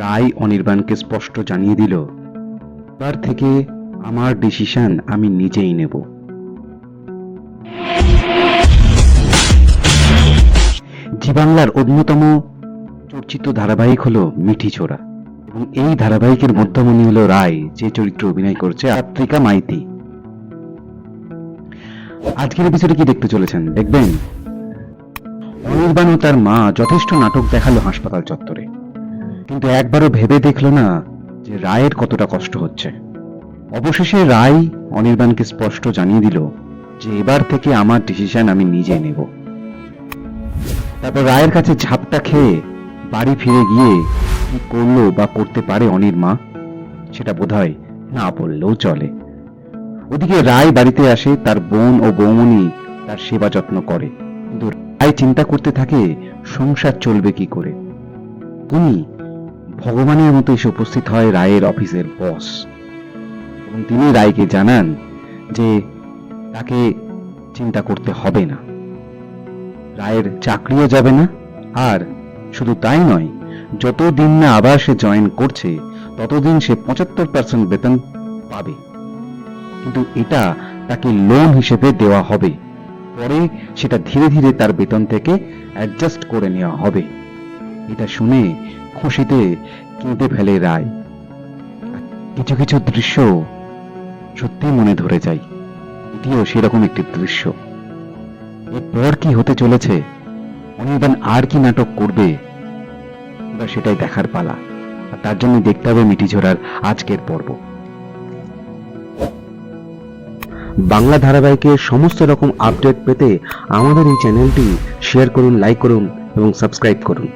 রায় অনির্বাণকে স্পষ্ট জানিয়ে দিল, তার থেকে আমার ডিসিশন আমি নিজেই নেব। জি বাংলার অন্যতম চর্চিত ধারাবাহিক হলো মিঠি ছোড়া এবং এই ধারাবাহিকের মধ্যমণি হলো রায়, যে চরিত্র অভিনয় করছে আত্রিকা মাইতি। আজকের এপিসোডে কি দেখতে চলেছেন? দেখবেন, অনির্বাণ ও তার মা যথেষ্ট নাটক দেখাল হাসপাতাল চত্বরে। কিন্তু একবারও ভেবে দেখল না যে রায়ের কতটা কষ্ট হচ্ছে। অবশেষে রায় অনির্বাণকে স্পষ্ট জানিয়ে দিল যে এবার থেকে আমার ডিসিশন আমি নিজে নেব। তারপর রায়ের কাছে ঝাপটা খেয়ে বাড়ি ফিরে গিয়ে কি করল বা করতে পারে অনির মা, সেটা বোধহয় না বললেও চলে। ওদিকে রায় বাড়িতে আসে, তার বোন ও বৌমনি তার সেবা যত্ন করে। কিন্তু রায় চিন্তা করতে থাকে, সংসার চলবে কি করে? উনি ভগবানের মতো এসে উপস্থিত হয় রায়ের অফিসের বস। এবং তিনি রায়কে জানান যে তাকে চিন্তা করতে হবে না। রায়ের চাকরিও যাবে না। আর শুধু তাই নয়, যতদিন না আবার সে জয়েন করছে, ততদিন সে পঁচাত্তর পার্সেন্ট বেতন পাবে। কিন্তু এটা তাকে লোন হিসেবে দেওয়া হবে। পরে সেটা ধীরে ধীরে তার বেতন থেকে অ্যাডজাস্ট করে নেওয়া হবে। এটা শুনে খুশিতে কেঁদে ফেলে রায়। কিছু কিছু দৃশ্য সত্যি মনে ধরে যায় এটিও সেরকম একটি দৃশ্য। এরপর কি হতে চলেছে অনির্বাণ আর কি নাটক করবে এবার সেটাই দেখার পালা, আর তার জন্য দেখতে হবে মিটি ঝোড়ার আজকের পর্ব। বাংলা ধারাবাহিকের সমস্ত রকম আপডেট পেতে আমাদের এই চ্যানেলটি শেয়ার করুন, লাইক করুন এবং সাবস্ক্রাইব করুন।